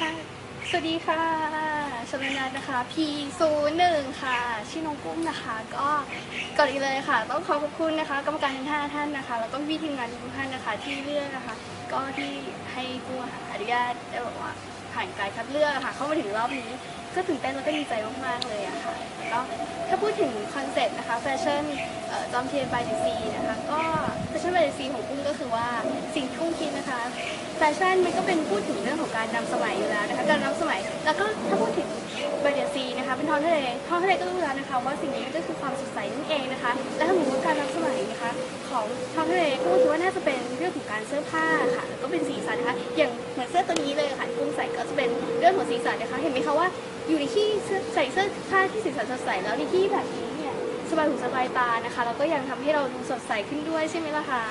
สวัสดีค่ะชลนันนะคะ P 0 1 ค่ะ ชื่อน้องกุ้งนะคะ ก็ก่อนอื่นเลยค่ะ ต้องขอขอบคุณนะคะ กรรมการทั้งห้าท่านนะคะ แล้วก็พี่ทีมงานทุกท่านนะคะ ที่เลือกนะคะ ก็ที่ให้กุ้งอนุญาตได้บอกว่า ผ่านการคัดเลือกค่ะ เข้ามาถึงรอบนี้ ก็ตื่นเต้นแล้วก็ดีใจมากๆเลยอะค่ะแล้วถ้าพูดถึงคอนเซ็ปต์นะคะแฟชั่นจอมเทียนบายดีซีนะคะก็แฟชั่นบายดีซีของกุ้งก็คือว่าสิ่งที่กุ้งคิดนะคะแฟชั่นมันก็เป็นพูดถึงเรื่องของการนำสมัยอยู่แล้วนะคะการนำสมัยแล้วก็ถ้าพูดถึงบาเดียซีนะคะเป็นท้องทะเลท้องทะเลก็รู้แล้วนะคะ ว่าสิ่งนี้ก็คือความสดใสนั่นเองนะคะและถ้าสมมติการนำสมัยนะคะของท้องทะเลก็ ว่าน่าจะเป็นเรื่องของการเสื้อผ้าค่ะแล้วก็เป็นสีสันนะคะ อย่างเหมือนเสื้อตัวนี้เลยค่ะที่กุ้งใส่ก็จะเป็นเรื่องของสีสันนะคะ เห็นไหมคะว่าอยู่ในที่ใส่เสื้อผ้าที่สีสันสดใสแล้วในที่แบบนี้ สบายหูสบายตานะคะ แล้วก็ยังทำให้เราดูสดใสขึ้นด้วยใช่ไหมล่ะคะ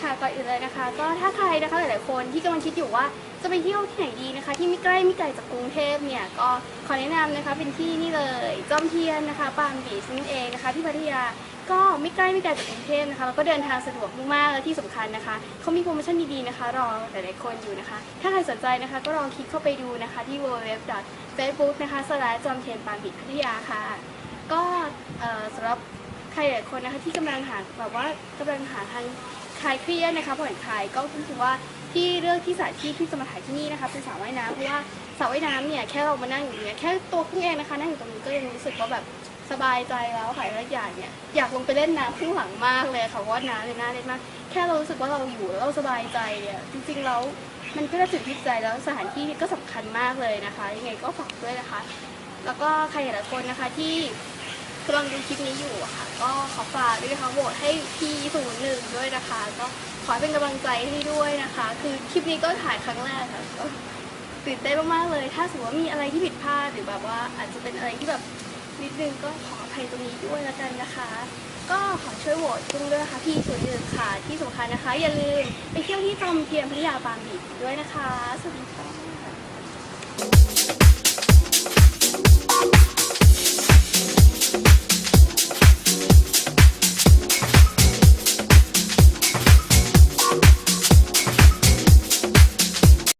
ค่ะก่อนอื่นเลยนะคะ ก็ถ้าใครนะคะหลายๆคนที่กำลังคิดอยู่ว่าจะไปเที่ยวที่ไหนดีนะคะ ที่ไม่ใกล้ไม่ไกลจากกรุงเทพเนี่ยก็ขอแนะนำนะคะเป็นที่นี่เลยจอมเทียนนะคะปางบีชนั่นเองนะคะ ที่พัทยาก็ไม่ใกล้ไม่ไกลจากกรุงเทพนะคะแล้วก็เดินทางสะดวกมากๆและที่สำคัญนะคะเขามีโปรโมชั่นดีๆนะคะ รอหลายๆคนอยู่นะคะ ถ้าใครสนใจนะคะก็ลองคลิกเข้าไปดูนะคะที่ www.facebook นะคะสลายจอมเทียนปางบีชพัทยาค่ะ รับใครหลายคนนะคะที่กำลังหาแบบว่ากำลังหาทางคลายเครียดนะคะผ่อนคลายก็รู้สึกว่าที่เลือกที่สถานที่ที่จะมาถ่ายที่นี่นะคะเป็นสระว่ายน้ำเพราะว่าสระว่ายน้ำเนี่ยแค่เรามานั่งอยู่เนี่ยแค่ตัวคุณเองนะคะนั่งอยู่ตรงนี้ก็ยังรู้สึกว่าแบบสบายใจแล้วค่ะและอย่างเนี่ยอยากลงไปเล่นน้ำข้างหลังมากเลยค่ะเพราว่าน้ำเลยน่าเล่นมากแค่เรารู้สึกว่าเราอยู่แล้วเราสบายใจเนี่ยจริงๆแล้วมันก็ได้จุดที่ใจแล้วสถานที่ก็สำคัญมากเลยนะคะยังไงก็ฝากด้วยนะคะ แล้วก็ใครหลายคนนะคะที่ กำลังดูคลิปนี้อยู่ค่ะ ก็ขอฝากด้วยนะคะโหวตให้ P01 ด้วยนะคะ ก็ขอเป็นกำลังใจให้ด้วยนะคะ คือคลิปนี้ก็ถ่ายครั้งแรกค่ะก็ตื่นเต้นมากๆเลย ถ้าสมมติว่ามีอะไรที่ผิดพลาดหรือแบบว่าอาจจะเป็นอะไรที่แบบนิดนึงก็ขออภัยตรงนี้ด้วยแล้วกันนะคะ ก็ขอช่วยโหวตจุ้งด้วยนะคะพี่ส่วนหนึ่งค่ะ ที่สำคัญนะคะ อย่าลืมไปเที่ยวที่จอมเทียนพัทยาบางบีด้วยนะคะสวัสดีค่ะ